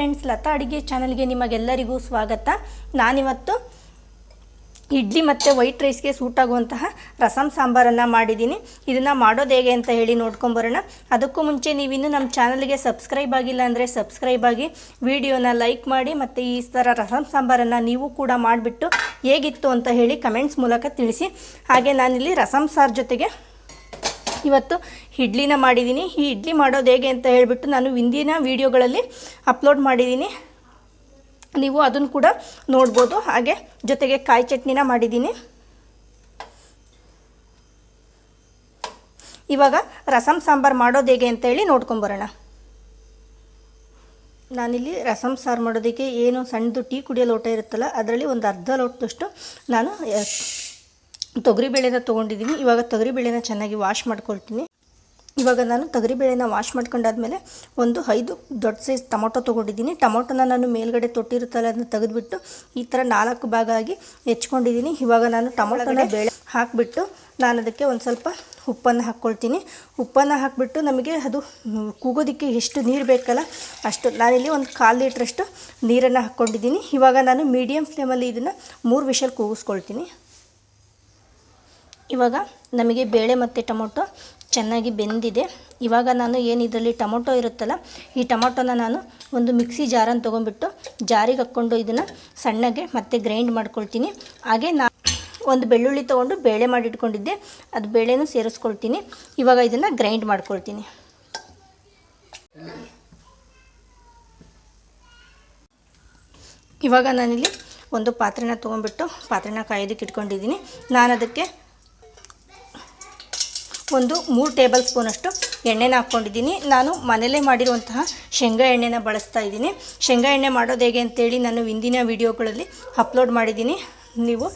Friends Lata ಅಡುಗೆ ಚಾನಲ್ಗೆ ನಿಮಗೆಲ್ಲರಿಗೂ ಸ್ವಾಗತ. ನಾನಿವತ್ತು ಇಡ್ಲಿ ಮತ್ತು ವೈಟ್ ರೈಸ್ಗೆ ಸೂಟ್ ಆಗುವಂತಹ ರಸಮ್ ಸಾಂಬಾರನ್ನು ಮಾಡಿದ್ದೀನಿ. ಇದನ್ನು ಮಾಡೋದು ಹೇಗೆ ಅಂತ ಹೇಳಿ ನೋಡ್ಕೊಂಬರೋಣ. ಅದಕ್ಕೂ ಮುಂಚೆ ನೀವಿನ್ನೂ ನಮ್ಮ ಚಾನಲ್ಗೆ ಸಬ್ಸ್ಕ್ರೈಬ್ ಆಗಿಲ್ಲ ಅಂದರೆ ಸಬ್ಸ್ಕ್ರೈಬ್ ಆಗಿ ವಿಡಿಯೋನ ಲೈಕ್ ಮಾಡಿ ಮತ್ತು ಈ ಥರ ರಸಮ್ ಸಾಂಬಾರನ್ನು ನೀವು ಕೂಡ ಮಾಡಿಬಿಟ್ಟು ಹೇಗಿತ್ತು ಅಂತ ಹೇಳಿ ಕಮೆಂಟ್ಸ್ ಮೂಲಕ ತಿಳಿಸಿ. ಹಾಗೆ ನಾನಿಲ್ಲಿ ರಸಂ ಸಾರ್ ಜೊತೆಗೆ ಇವತ್ತು ಇಡ್ಲಿನ ಮಾಡಿದ್ದೀನಿ. ಈ ಇಡ್ಲಿ ಮಾಡೋದು ಹೇಗೆ ಅಂತ ಹೇಳಿಬಿಟ್ಟು ನಾನು ಹಿಂದಿನ ವೀಡಿಯೋಗಳಲ್ಲಿ ಅಪ್ಲೋಡ್ ಮಾಡಿದ್ದೀನಿ. ನೀವು ಅದನ್ನು ಕೂಡ ನೋಡ್ಬೋದು. ಹಾಗೆ ಜೊತೆಗೆ ಕಾಯಿ ಚಟ್ನಿನ ಮಾಡಿದ್ದೀನಿ. ಇವಾಗ ರಸಮ್ ಸಾಂಬಾರು ಮಾಡೋದು ಹೇಗೆ ಅಂತ ಹೇಳಿ ನೋಡ್ಕೊಂಬರೋಣ ನಾನಿಲ್ಲಿ ರಸಂ ಸಾರು ಮಾಡೋದಕ್ಕೆ ಏನು ಸಣ್ಣದು ಟೀ ಕುಡಿಯೋ ಲೋಟ ಇರುತ್ತಲ್ಲ, ಅದರಲ್ಲಿ ಒಂದು ಅರ್ಧ ಲೋಟದಷ್ಟು ನಾನು ತೊಗರಿಬೇಳೆನ ತೊಗೊಂಡಿದ್ದೀನಿ ಇವಾಗ ತೊಗರಿಬೇಳೆನ ಚೆನ್ನಾಗಿ ವಾಶ್ ಮಾಡ್ಕೊಳ್ತೀನಿ. ಇವಾಗ ನಾನು ತೊಗರಿಬೇಳೆನ ವಾಶ್ ಮಾಡ್ಕೊಂಡಾದ್ಮೇಲೆ ಒಂದು ಐದು ದೊಡ್ಡ ಸೈಜ್ ಟೊಮೊಟೊ ತೊಗೊಂಡಿದ್ದೀನಿ ಟೊಮೊಟೊನ ನಾನು ಮೇಲ್ಗಡೆ ತೊಟ್ಟಿರುತ್ತಲ್ಲ ಅದನ್ನ ತೆಗೆದುಬಿಟ್ಟು ಈ ಥರ ನಾಲ್ಕು ಭಾಗ ಆಗಿ ಹೆಚ್ಕೊಂಡಿದ್ದೀನಿ ಇವಾಗ ನಾನು ಟೊಮೊಟೊನ ಬೇಳೆ ಹಾಕಿಬಿಟ್ಟು ನಾನು ಅದಕ್ಕೆ ಒಂದು ಸ್ವಲ್ಪ ಉಪ್ಪನ್ನು ಹಾಕ್ಕೊಳ್ತೀನಿ. ಉಪ್ಪನ್ನು ಹಾಕಿಬಿಟ್ಟು ನಮಗೆ ಅದು ಕೂಗೋದಕ್ಕೆ ಎಷ್ಟು ನೀರು ಬೇಕಲ್ಲ ಅಷ್ಟು ನಾನಿಲ್ಲಿ ಒಂದು ಕಾಲು ಲೀಟ್ರಷ್ಟು ನೀರನ್ನು ಹಾಕ್ಕೊಂಡಿದ್ದೀನಿ ಇವಾಗ ನಾನು ಮೀಡಿಯಮ್ ಫ್ಲೇಮಲ್ಲಿ ಇದನ್ನು ಮೂರು ವಿಷಲ್ ಕೂಗಿಸ್ಕೊಳ್ತೀನಿ. ಇವಾಗ ನಮಗೆ ಬೇಳೆ ಮತ್ತು ಟೊಮೊಟೊ ಚೆನ್ನಾಗಿ ಬೆಂದಿದೆ. ಇವಾಗ ನಾನು ಏನು ಇದರಲ್ಲಿ ಟೊಮೊಟೊ ಇರುತ್ತಲ್ಲ, ಈ ಟೊಮೊಟೊನ ನಾನು ಒಂದು ಮಿಕ್ಸಿ ಜಾರನ್ನು ತೊಗೊಂಡ್ಬಿಟ್ಟು ಜಾರಿಗೆ ಹಾಕ್ಕೊಂಡು ಇದನ್ನು ಸಣ್ಣಗೆ ಮತ್ತೆ ಗ್ರೈಂಡ್ ಮಾಡ್ಕೊಳ್ತೀನಿ. ಹಾಗೆ ನಾ ಒಂದು ಬೆಳ್ಳುಳ್ಳಿ ತೊಗೊಂಡು ಬೇಳೆ ಮಾಡಿಟ್ಕೊಂಡಿದ್ದೆ ಅದು ಬೇಳೆನೂ ಸೇರಿಸ್ಕೊಳ್ತೀನಿ. ಇವಾಗ ಇದನ್ನು ಗ್ರೈಂಡ್ ಮಾಡ್ಕೊಳ್ತೀನಿ. ಇವಾಗ ನಾನಿಲ್ಲಿ ಒಂದು ಪಾತ್ರೆನ ತೊಗೊಂಡ್ಬಿಟ್ಟು ಪಾತ್ರೆನ ಕಾಯೋದಕ್ಕೆ ಇಟ್ಕೊಂಡಿದ್ದೀನಿ. ನಾನು ಅದಕ್ಕೆ ಒಂದು ಮೂರು ಟೇಬಲ್ ಸ್ಪೂನಷ್ಟು ಎಣ್ಣೆನ ಹಾಕ್ಕೊಂಡಿದ್ದೀನಿ. ನಾನು ಮನೆಯಲ್ಲೇ ಮಾಡಿರುವಂತಹ ಶೇಂಗಾ ಎಣ್ಣೆನ ಬಳಸ್ತಾ ಇದ್ದೀನಿ. ಶೇಂಗಾ ಎಣ್ಣೆ ಮಾಡೋದು ಹೇಗೆ ಅಂತೇಳಿ ನಾನು ಹಿಂದಿನ ವೀಡಿಯೋಗಳಲ್ಲಿ ಅಪ್ಲೋಡ್ ಮಾಡಿದ್ದೀನಿ. ನೀವು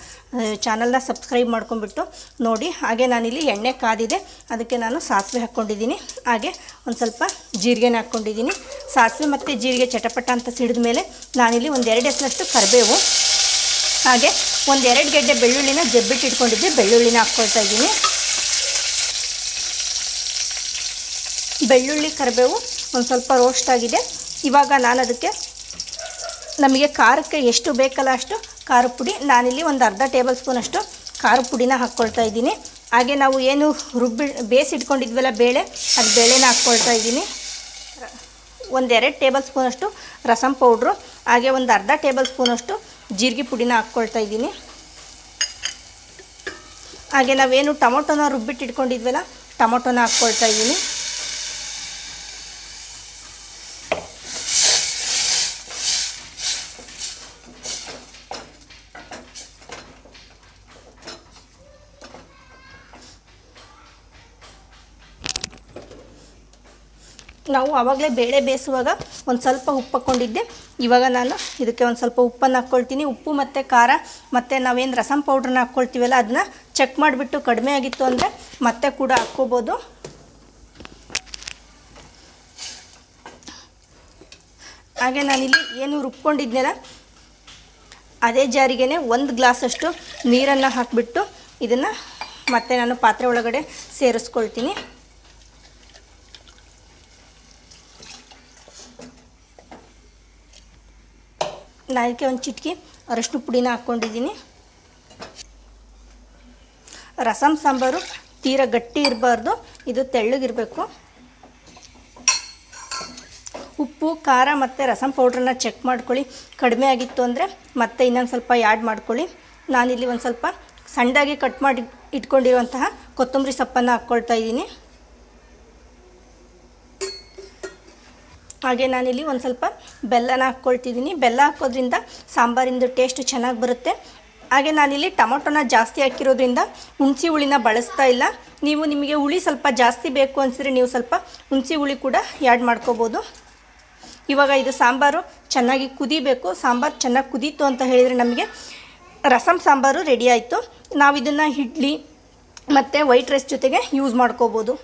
ಚಾನಲ್ನ ಸಬ್ಸ್ಕ್ರೈಬ್ ಮಾಡ್ಕೊಂಡ್ಬಿಟ್ಟು ನೋಡಿ. ಹಾಗೆ ನಾನಿಲ್ಲಿ ಎಣ್ಣೆ ಕಾದಿದೆ. ಅದಕ್ಕೆ ನಾನು ಸಾಸಿವೆ ಹಾಕ್ಕೊಂಡಿದ್ದೀನಿ. ಹಾಗೆ ಒಂದು ಸ್ವಲ್ಪ ಜೀರಿಗೆನ ಹಾಕ್ಕೊಂಡಿದ್ದೀನಿ. ಸಾಸಿವೆ ಮತ್ತು ಜೀರಿಗೆ ಚಟಪಟ ಅಂತ ಸಿಡಿದ ಮೇಲೆ ನಾನಿಲ್ಲಿ ಒಂದು ಎರಡು ಕರಿಬೇವು, ಹಾಗೆ ಒಂದೆರಡು ಗೆಡ್ಡೆ ಬೆಳ್ಳುಳ್ಳಿನ ಜಬ್ಬಿಟ್ಟು ಇಟ್ಕೊಂಡಿದ್ದೆ. ಬೆಳ್ಳುಳ್ಳಿನ ಹಾಕ್ಕೊಳ್ತಾ ಇದ್ದೀನಿ. ಬೆಳ್ಳುಳ್ಳಿ ಕರಿಬೇವು ಒಂದು ಸ್ವಲ್ಪ ರೋಸ್ಟ್ ಆಗಿದೆ. ಇವಾಗ ನಾನು ಅದಕ್ಕೆ ನಮಗೆ ಖಾರಕ್ಕೆ ಎಷ್ಟು ಬೇಕಲ್ಲ ಅಷ್ಟು ಖಾರ ಪುಡಿ. ನಾನಿಲ್ಲಿ ಒಂದು ಅರ್ಧ ಟೇಬಲ್ ಸ್ಪೂನಷ್ಟು ಖಾರ ಪುಡಿನ ಹಾಕ್ಕೊಳ್ತಾ ಇದ್ದೀನಿ. ಹಾಗೆ ನಾವು ಏನು ರುಬ್ಬಿ ಬೇಯಿಸಿಟ್ಕೊಂಡಿದ್ವಲ್ಲ ಬೇಳೆ, ಅದು ಬೇಳೆನ ಹಾಕ್ಕೊಳ್ತಾ ಇದ್ದೀನಿ. ಒಂದೆರಡು ಟೇಬಲ್ ಸ್ಪೂನಷ್ಟು ರಸಂ ಪೌಡ್ರು, ಹಾಗೆ ಒಂದು ಅರ್ಧ ಟೇಬಲ್ ಸ್ಪೂನಷ್ಟು ಜೀರಿಗೆ ಪುಡಿನ ಹಾಕ್ಕೊಳ್ತಾ ಇದ್ದೀನಿ. ಹಾಗೆ ನಾವೇನು ಟೊಮೊಟೊನ ರುಬ್ಬಿಟ್ಟು ಇಟ್ಕೊಂಡಿದ್ವಲ್ಲ ಟೊಮೊಟೊನ ಹಾಕ್ಕೊಳ್ತಾ ಇದ್ದೀನಿ. ನಾವು ಆವಾಗಲೇ ಬೇಳೆ ಬೇಯಿಸುವಾಗ ಒಂದು ಸ್ವಲ್ಪ ಉಪ್ಪು ಹಾಕ್ಕೊಂಡಿದ್ದೆ ಇವಾಗ ನಾನು ಇದಕ್ಕೆ ಒಂದು ಸ್ವಲ್ಪ ಉಪ್ಪನ್ನು ಹಾಕ್ಕೊಳ್ತೀನಿ ಉಪ್ಪು ಮತ್ತು ಖಾರ ಮತ್ತು ನಾವೇನು ರಸಂ ಪೌಡ್ರನ್ನ ಹಾಕ್ಕೊಳ್ತೀವಲ್ಲ ಅದನ್ನ ಚೆಕ್ ಮಾಡಿಬಿಟ್ಟು ಕಡಿಮೆ ಆಗಿತ್ತು ಅಂದರೆ ಮತ್ತೆ ಕೂಡ ಹಾಕ್ಕೋಬೋದು. ಹಾಗೆ ನಾನಿಲ್ಲಿ ಏನು ರುಬ್ಕೊಂಡಿದ್ನಲ್ಲ, ಅದೇ ಜಾರಿಗೆನೆ ಒಂದು ಗ್ಲಾಸಷ್ಟು ನೀರನ್ನು ಹಾಕಿಬಿಟ್ಟು ಇದನ್ನು ಮತ್ತೆ ನಾನು ಪಾತ್ರೆ ಒಳಗಡೆ ಸೇರಿಸ್ಕೊಳ್ತೀನಿ. ನಾನು ಒಂದು ಚಿಟಕಿ, ಅರಶಿನ ಪುಡಿನ ಹಾಕ್ಕೊಂಡಿದ್ದೀನಿ. ರಸಮ್ ಸಾಂಬಾರು, ತೀರ ಗಟ್ಟಿ ಇರಬಾರ್ದು, ಇದು ತೆಳ್ಳಗಿರಬೇಕು. ಉಪ್ಪು, ಖಾರ ಮತ್ತು ರಸಮ್ ಪೌಡ್ರನ್ನ ಚೆಕ್ ಮಾಡ್ಕೊಳ್ಳಿ. ಕಡಿಮೆ ಆಗಿತ್ತು ಅಂದರೆ ಮತ್ತೆ ಇನ್ನೊಂದು ಸ್ವಲ್ಪ ಆ್ಯಡ್ ಮಾಡ್ಕೊಳ್ಳಿ. ನಾನಿಲ್ಲಿ ಒಂದು ಸ್ವಲ್ಪ ಸಣ್ಣದಾಗಿ ಕಟ್ ಮಾಡಿ ಇಟ್ಕೊಂಡಿರುವಂತಹ ಕೊತ್ತಂಬರಿ ಸೊಪ್ಪನ್ನು ಹಾಕ್ಕೊಳ್ತಾ ಇದ್ದೀನಿ. ಹಾಗೆ ನಾನಿಲ್ಲಿ ಒಂದು ಸ್ವಲ್ಪ ಬೆಲ್ಲನ ಹಾಕ್ಕೊಳ್ತಿದ್ದೀನಿ ಬೆಲ್ಲ ಹಾಕೋದ್ರಿಂದ ಸಾಂಬಾರಿಂದು ಟೇಸ್ಟ್ ಚೆನ್ನಾಗಿ ಬರುತ್ತೆ. ಹಾಗೆ ನಾನಿಲ್ಲಿ ಟೊಮೊಟೊನ ಜಾಸ್ತಿ ಹಾಕಿರೋದ್ರಿಂದ ಹುಣಸಿ ಹುಳಿನ ಬಳಸ್ತಾ ಇಲ್ಲ. ನೀವು ನಿಮಗೆ ಹುಳಿ ಸ್ವಲ್ಪ ಜಾಸ್ತಿ ಬೇಕು ಅನಿಸಿದ್ರೆ ನೀವು ಸ್ವಲ್ಪ ಹುಣಸಿ ಹುಳಿ ಕೂಡ ಆ್ಯಡ್ ಮಾಡ್ಕೋಬೋದು. ಇವಾಗ ಇದು ಸಾಂಬಾರು ಚೆನ್ನಾಗಿ ಕುದಿಬೇಕು. ಸಾಂಬಾರು ಚೆನ್ನಾಗಿ ಕುದೀತು ಅಂತ ಹೇಳಿದರೆ ನಮಗೆ ರಸಮ್ ಸಾಂಬಾರು ರೆಡಿ ಆಯಿತು. ನಾವು ಇದನ್ನು ಇಡ್ಲಿ ಮತ್ತು ವೈಟ್ ರೈಸ್ ಜೊತೆಗೆ ಯೂಸ್ ಮಾಡ್ಕೋಬೋದು.